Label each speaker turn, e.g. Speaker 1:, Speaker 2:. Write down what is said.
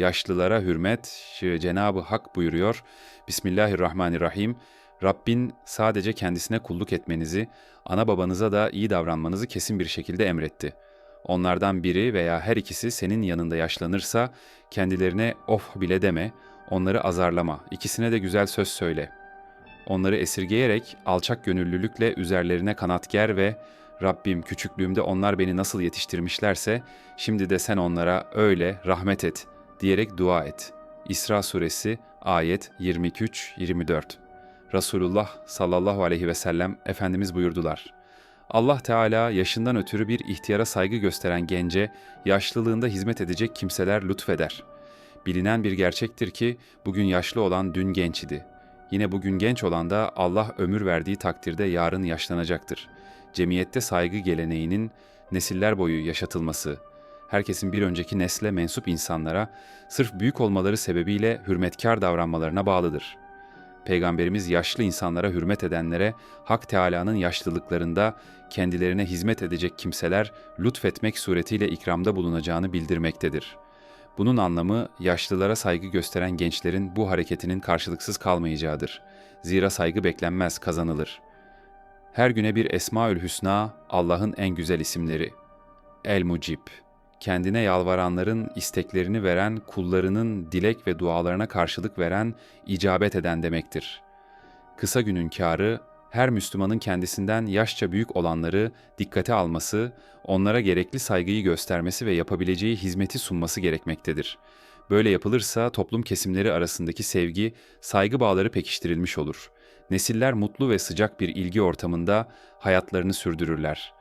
Speaker 1: Yaşlılara hürmet, Cenab-ı Hak buyuruyor. Bismillahirrahmanirrahim. Rabbin sadece kendisine kulluk etmenizi, ana babanıza da iyi davranmanızı kesin bir şekilde emretti. Onlardan biri veya her ikisi senin yanında yaşlanırsa kendilerine of bile deme, onları azarlama, ikisine de güzel söz söyle. Onları esirgeyerek alçak gönüllülükle üzerlerine kanat ger ve Rabbim küçüklüğümde onlar beni nasıl yetiştirmişlerse şimdi de sen onlara öyle rahmet et diyerek dua et. İsra suresi ayet 23-24 Resulullah sallallahu aleyhi ve sellem Efendimiz buyurdular. Allah Teala yaşından ötürü bir ihtiyara saygı gösteren gence yaşlılığında hizmet edecek kimseler lütfeder. Bilinen bir gerçektir ki bugün yaşlı olan dün genç idi. Yine bugün genç olan da Allah ömür verdiği takdirde yarın yaşlanacaktır. Cemiyette saygı geleneğinin nesiller boyu yaşatılması, herkesin bir önceki nesle mensup insanlara sırf büyük olmaları sebebiyle hürmetkar davranmalarına bağlıdır. Peygamberimiz yaşlı insanlara hürmet edenlere Hak Teâlâ'nın yaşlılıklarında kendilerine hizmet edecek kimseler lütfetmek suretiyle ikramda bulunacağını bildirmektedir. Bunun anlamı yaşlılara saygı gösteren gençlerin bu hareketinin karşılıksız kalmayacağıdır. Zira saygı beklenmez, kazanılır. Her güne bir Esmaül Hüsna, Allah'ın en güzel isimleri. El-Mucib, kendine yalvaranların isteklerini veren, kullarının dilek ve dualarına karşılık veren, icabet eden demektir. Kısa günün kârı, her Müslümanın kendisinden yaşça büyük olanları dikkate alması, onlara gerekli saygıyı göstermesi ve yapabileceği hizmeti sunması gerekmektedir. Böyle yapılırsa toplum kesimleri arasındaki sevgi, saygı bağları pekiştirilmiş olur. Nesiller mutlu ve sıcak bir ilgi ortamında hayatlarını sürdürürler.